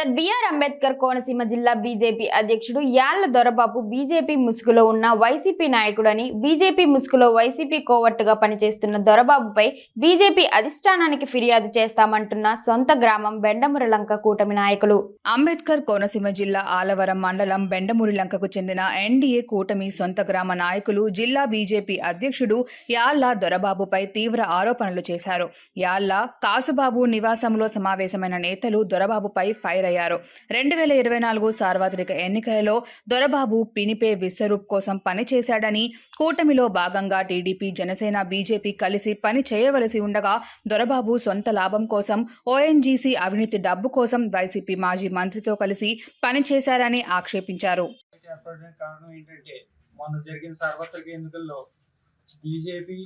Doctor BR Ambedkar Konaseema జిల్లా BJP అధ్యక్షుడు యాళ్ళ Dorababu BJP ముసుగులో ఉన్న వైసీపీ నాయకుడని బీజేపీ ముసుగులో వైసీపీ కోవట్టుగా పనిచేస్తున్న దొరబాబుపై బీజేపీ అధిష్టానానికి ఫిర్యాదు చేస్తామంటున్న సొంత గ్రామం బెండమురలంక కూటమి నాయకులు. అంబేద్కర్ కోనసీమ జిల్లా ఆలవరం మండలం బెండమూరిలంకకు చెందిన ఎన్డీఏ కూటమి సొంత గ్రామ నాయకులు జిల్లా బీజేపీ అధ్యక్షుడు యాళ్ళ దొరబాబుపై తీవ్ర ఆరోపణలు చేశారు. యాళ్ళ కాసుబాబు నివాసంలో సమావేశమైన నేతలు దొరబాబుపై ఫైర్ అయ్యారు రెండు వేల ఇరవై నాలుగు సార్వత్రిక ఎన్నికలలో దొరబాబు పినిపే విశ్వరూప్ కోసం పనిచేశాడని కూటమిలో భాగంగా టీడీపీ జనసేన బీజేపీ కలిసి పని చేయవలసి ఉండగా దొరబాబు సొంత లాభం కోసం ఓఎన్జీసీ అవినీతి డబ్బు కోసం వైసీపీ మాజీ మంత్రితో కలిసి పనిచేశారని ఆక్షేపించారు. కారణం ఏంటంటే మొన్న జరిగిన సార్వత్రిక ఎన్నికల్లో బీజేపీ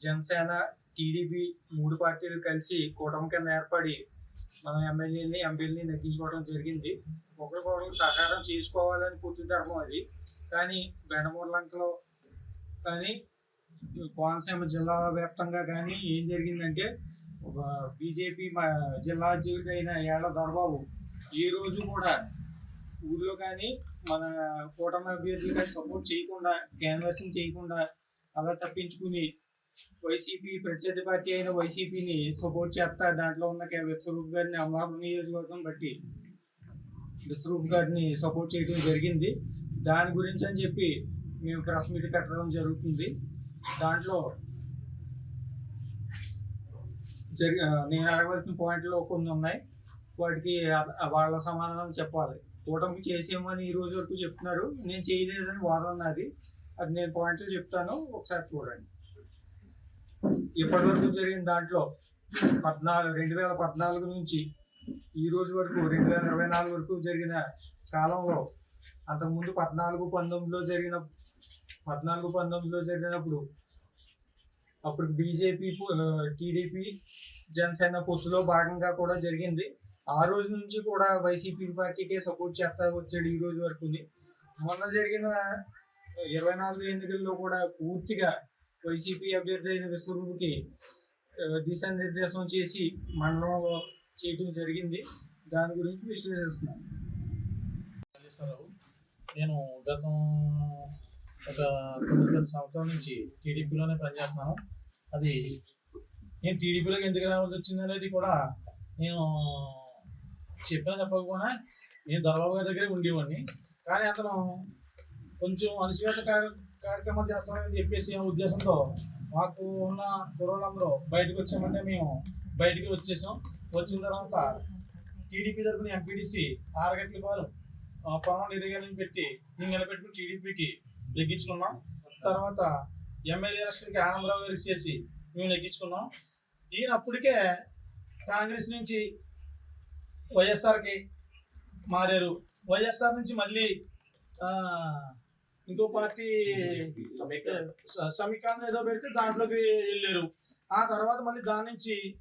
జనసేన టీడీపీ మూడు పార్టీలు కలిసి కూటమి కింద ఏర్పడి మన ఎమ్మెల్యేని ఎంపీలని నెగ్గించుకోవడం జరిగింది. ఒకరికొకరు సహకారం చేసుకోవాలని పూర్తి ధర్మం అది. కానీ బెండమూర్లంకలో కానీ కోనసీమ జిల్లా వ్యాప్తంగా కానీ ఏం జరిగిందంటే ఒక బీజేపీ జిల్లా అధ్యక్షుడు అయిన ఏళ్ళ దొరబాబు ఈ రోజు కూడా ఊర్లో కానీ మన కూటమి అభ్యర్థులు కానీ సపోర్ట్ చేయకుండా క్యాన్వాసింగ్ చేయకుండా అలా తప్పించుకుని వైసీపీ ప్రత్యర్థి పార్టీ అయిన వైసీపీని సపోర్ట్ చేస్తా దాంట్లో ఉన్న విశ్వరూప్ గారిని అమలాపురం నియోజకవర్గం బట్టి విశ్వరూప్ గారిని సపోర్ట్ చేయడం జరిగింది. దాని గురించి అని చెప్పి మేము ప్రెస్ మీట్ పెట్టడం జరుగుతుంది. దాంట్లో జరి నేను అడగవలసిన పాయింట్లు కొన్ని ఉన్నాయి. వాటికి వాళ్ళ సమాధానం చెప్పాలి. కూటమికి చేసేమని ఈ రోజు వరకు చెప్తున్నారు. నేను చేయలేదని వాదన అది అది నేను పాయింట్లు చెప్తాను. ఒకసారి చూడండి. ఇప్పటి వరకు జరిగిన దాంట్లో పద్నాలుగు రెండు వేల పద్నాలుగు నుంచి ఈ రోజు వరకు రెండు వేల ఇరవై నాలుగు వరకు జరిగిన కాలంలో అంతకుముందు పద్నాలుగు పంతొమ్మిదిలో జరిగిన పద్నాలుగు పంతొమ్మిదిలో జరిగినప్పుడు అప్పుడు బీజేపీ టీడీపీ జనసేన పొత్తులో భాగంగా కూడా జరిగింది. ఆ రోజు నుంచి కూడా వైసీపీ పార్టీకే సపోర్ట్ చేస్తా వచ్చాడు ఈ రోజు వరకు మొన్న జరిగిన ఇరవై నాలుగు ఎన్నికల్లో కూడా పూర్తిగా వైసీపీ అభ్యర్థి అయిన విశ్వరూపుకి దిశానిర్దేశం చేసి మండలంలో చేయటం జరిగింది దాని గురించి విశ్లేషిస్తున్నాను నేను గత ఒక తొమ్మిది పది సంవత్సరాల నుంచి టీడీపీలోనే పనిచేస్తున్నాను. అది నేను టీడీపీలోకి ఎందుకు రావాల్సి వచ్చింది అనేది కూడా నేను చెప్పిన చెప్పకపోయినా నేను దర్బాబు గారి దగ్గరే ఉండేవాడిని. కానీ అతను కొంచెం అణచివేత కార్య కార్యక్రమాలు చేస్తామని చెప్పేసి ఉద్దేశంతో మాకు ఉన్న కుర్రోళ్ళందరూ బయటకు వచ్చామంటే మేము బయటికి వచ్చేసాం. వచ్చిన తర్వాత టీడీపీ తరఫున ఎంపీడీసీ ఆరగట్ల వారు పవన్ ఎరిగాలని పెట్టి మేము నిలబెట్టుకుని టీడీపీకి నెగ్గించుకున్నాం తర్వాత ఎమ్మెల్యే ఎలక్షన్కి ఆనందరావు గారికి చేసి మేము నెగ్గించుకున్నాం ఈయన అప్పటికే కాంగ్రెస్ నుంచి వైఎస్ఆర్కి మారారు. వైఎస్ఆర్ నుంచి మళ్ళీ ఇంకో పార్టీ స- ఏదో పెడితే దాంట్లోకి వెళ్ళారు. ఆ తర్వాత మళ్ళీ దాని నుంచి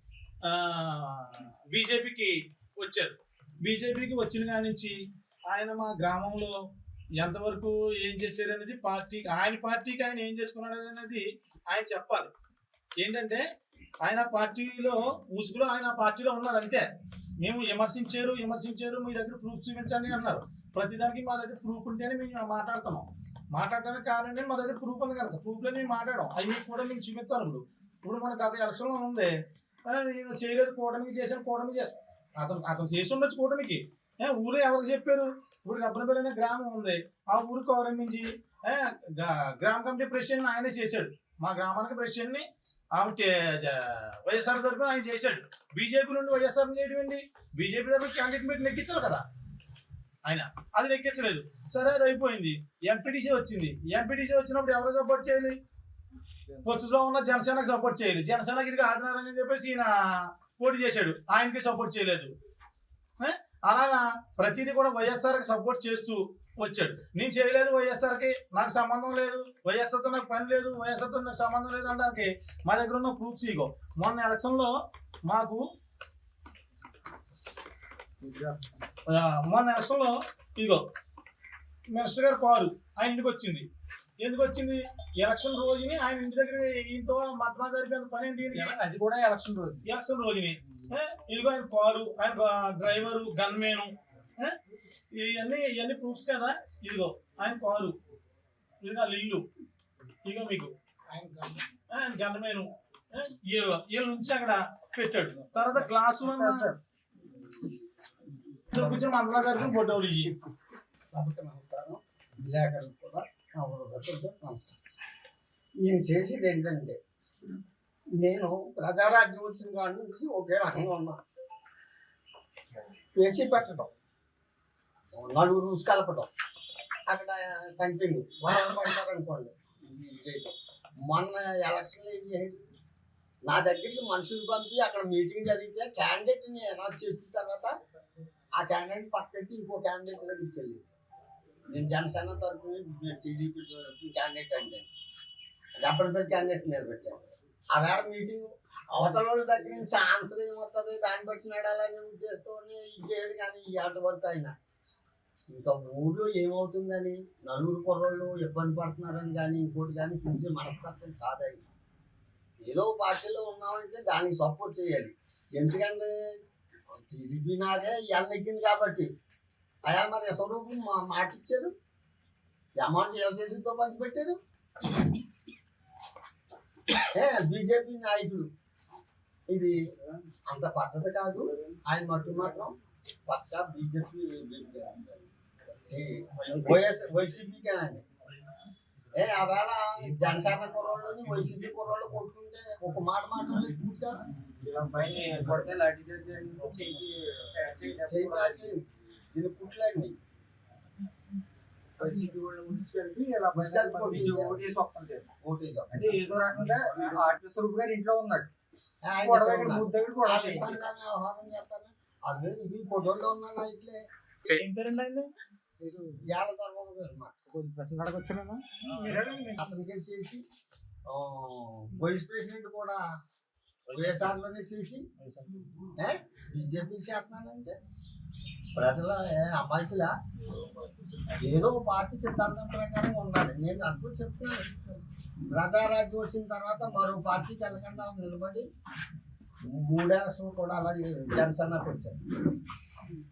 బీజేపీకి వచ్చారు. బీజేపీకి వచ్చిన కాడి నుంచి ఆయన మా గ్రామంలో ఎంతవరకు ఏం చేశారు అనేది పార్టీ ఆయన పార్టీకి ఆయన ఏం చేసుకున్నాడు అనేది ఆయన చెప్పాలి. ఏంటంటే ఆయన పార్టీలో ముసుగులో ఆయన పార్టీలో ఉన్నారు అంతే. మేము విమర్శించారు విమర్శించారు మీ దగ్గర ప్రూఫ్ చూపించండి అన్నారు. ప్రతిదానికి మా దగ్గర ప్రూఫ్ ఉంటేనే మేము మాట్లాడుతున్నాం. మాట్లాడటానికి కారణం మా దగ్గర ప్రూఫ్ ఉంది కనుక. ప్రూఫ్లో మేము మాట్లాడాం అవి కూడా మేము చూపిస్తాను ఇప్పుడు. ఇప్పుడు మన గత ఎలక్షన్లో ఉంది. నేను చేయలేదు కూటమికి చేశాను కూటమి చేశాను అతను అతను చేసి ఉండొచ్చు కూటమికి. ఊరే ఊరు ఎవరికి చెప్పారు? ఇప్పుడు రబ్బనపల్లి అనే గ్రామం ఉంది. ఆ ఊరు గౌరవించి గ్రామ కమిటీ ప్రెసిడెంట్ ఆయనే చేశాడు. మా గ్రామానికి ప్రెసిడెంట్ని ఆమె వైఎస్ఆర్ తరఫున ఆయన చేశాడు. బీజేపీ నుండి వైఎస్ఆర్ చేయడం ఏంటి? బీజేపీ తరఫున క్యాండిడేట్ మీరు నెగ్గించాలి కదా. ఆయన అది లెక్కించలేదు. సరే అది అయిపోయింది. ఎంపీటీసీ వచ్చింది. ఎంపీటీసీ వచ్చినప్పుడు ఎవరు సపోర్ట్ చేయాలి? పొత్తులో ఉన్న జనసేనకి సపోర్ట్ చేయాలి. జనసేనకి ఇది ఆదినారని చెప్పేసి ఈయన పోటీ చేశాడు. ఆయనకి సపోర్ట్ చేయలేదు. అలాగా ప్రతిదీ కూడా వైఎస్ఆర్కి సపోర్ట్ చేస్తూ వచ్చాడు. నేను చేయలేదు వైఎస్ఆర్కి నాకు సంబంధం లేదు. వైఎస్ఆర్తో నాకు పని లేదు. వైఎస్ఆర్తో నాకు సంబంధం లేదు అనడానికి మా దగ్గర ఉన్న ప్రూఫ్స్ ఇగో. మొన్న ఎలక్షన్లో మాకు మొన్న ఎలక్షన్లో ఇగో మినిస్టర్ గారు కారు ఆ ఇంటికి వచ్చింది. ఎందుకు వచ్చింది? ఎలక్షన్ రోజుని ఆయన ఇంటి దగ్గర ఈయనతో మతనా జరిపిన పని ఏంటి? అది కూడా ఎలక్షన్ రోజు ఎలక్షన్ రోజుని? ఇదిగో ఆయన కారు ఆయన డ్రైవరు గన్మేను? ఇవన్నీ ఇవన్నీ ప్రూఫ్స్ కదా? ఇదిగో ఆయన కారు. ఇదిగో ఇల్లు. ఇదిగో మీకు. ఆయన గన్మేను? వీళ్ళు నుంచి అక్కడ పెట్టాడు. తర్వాత గ్లాసు కూర్చొని మతనా జరిపిన ఫోటోలు ఇచ్చి సభకు నమస్కారం విలేకరులకు కూడా నా నమస్కారం ఈయన చేసేది ఏంటంటే నేను ప్రజారాజ్యం వచ్చిన కాడి నుంచి ఒకే రకంగా ఉన్నా వేసి పెట్టడం నలుగురు రుచి కలపడం అక్కడ సంఖ్యలు వాళ్ళు పడతారనుకోండి మొన్న ఎలక్షన్ నా దగ్గరికి మనుషులు పంపి అక్కడ మీటింగ్ జరిగితే క్యాండిడేట్ని అనౌన్స్ చేసిన తర్వాత ఆ క్యాండిడేట్ పక్కకి ఇంకో క్యాండిడేట్ తీసుకెళ్ళి నేను జనసేన తరఫున టీడీపీ క్యాండిడేట్ అంటే జబ్బలపై క్యాండిడేట్ నిలబెట్టాను. ఆ వేళ మీటింగ్ అవతల వాళ్ళ దగ్గర నుంచి ఆన్సర్ ఏమవుతుంది దాన్ని బట్టి నడాలనే ఉద్దేశంతోనే ఇది చేయడు కానీ ఈ ఆట వరకు అయినా. ఇంకా ఊళ్ళో ఏమవుతుందని నలుగురు కుర్రోళ్ళు ఇబ్బంది పడుతున్నారని కానీ ఇంకోటి కానీ చూసే మనస్తత్వం కాదని ఏదో పార్టీలో ఉన్నామంటే దానికి సపోర్ట్ చేయాలి. ఎందుకంటే టీడీపీ నాదే ఇవాళ నెగ్గింది కాబట్టి. అయా మరి స్వరూపం మా మాట ఇచ్చారు? అమౌంట్ ఎవరితో పంచిపెట్టారు ఏ బీజేపీ నాయకుడు. ఇది అంత పద్ధతి కాదు. ఆయన మట్టు మాత్రం పక్క బీజేపీ వైఎస్ వైసీపీకేనండి ఏ ఆవేళ జనసేన కుర్రోళ్ళని వైసీపీ కుర్రోళ్ళు కొట్టుకుంటే ఒక మాట మాట్లాడలేదు పూర్తిగా. కొడితే చేసి దీన్ని పుట్లండి అంటే ఏదో రకంగా ఆర్టీ స్వరూప్ గారు ఇంట్లో ఉన్నాడు ఇది ఇట్లే ఏం పేరండి ఆయన ఏళ్ళ ధర్మం గారు ప్రశ్న చేసి వైస్ ప్రెసిడెంట్ కూడా వైఎస్ఆర్లోనే చేసి బీజేపీ చేస్తున్నానంటే ప్రజల ఏ అమాయకుల ఏదో ఒక పార్టీ సిద్ధాంతం ప్రకారం ఉండాలి. నేను అనుకుని చెప్తున్నాను. ప్రజారాజ్యం వచ్చిన తర్వాత మరో పార్టీకి వెళ్ళకుండా నిలబడి మూడేళ్ళ కూడా అలాగే జనసేనకు వచ్చాను